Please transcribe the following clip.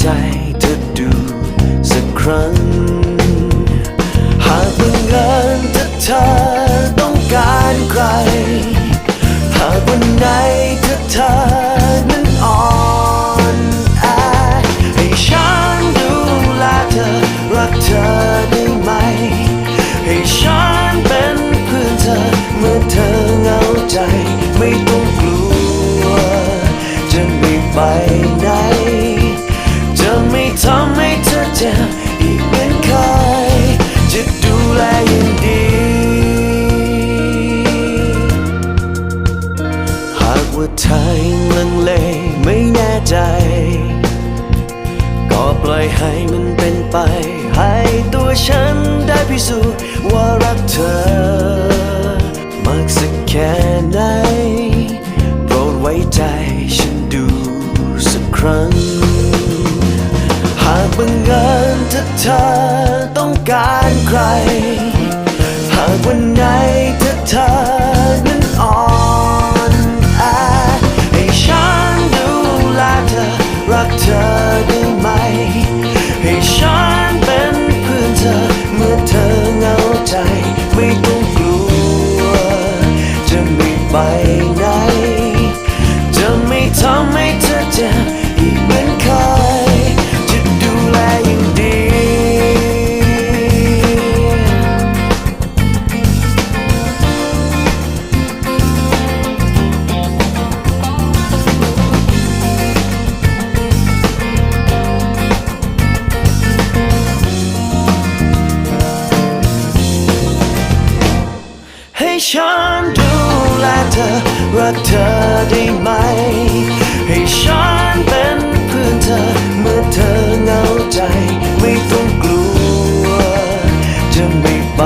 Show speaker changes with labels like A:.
A: ใจเธอดูสักครั้ง หากบังเอิญถ้าเธอต้องการใคร หากวันไหนถ้าเธอนั้นอ่อนแอให้ฉันดูแลเธอรักเธอได้ไหม ให้ฉันเป็นเพื่อนเธอเมื่อเธอเหงาใจไม่ต้องกลัวจะไม่ไปไหน ว่าเธอยังลังเลไม่แน่ใจ ก็ปล่อยให้มันเป็นไป ให้ตัวฉันได้พิสูจน์ว่ารักเธอ มากสักแค่ไหนโปรดไว้ใจฉันดูสักครั้ง หากบังเอิญถ้าเธอต้องการใคร หากวันไหน ต้องกลัว จะไม่ไป ให้ฉันดูแลเธอรักเธอได้ไหม ให้ฉันเป็นเพื่อนเธอเมื่อเธอเหงาใจ ไม่ต้องกลัวจะไม่ไป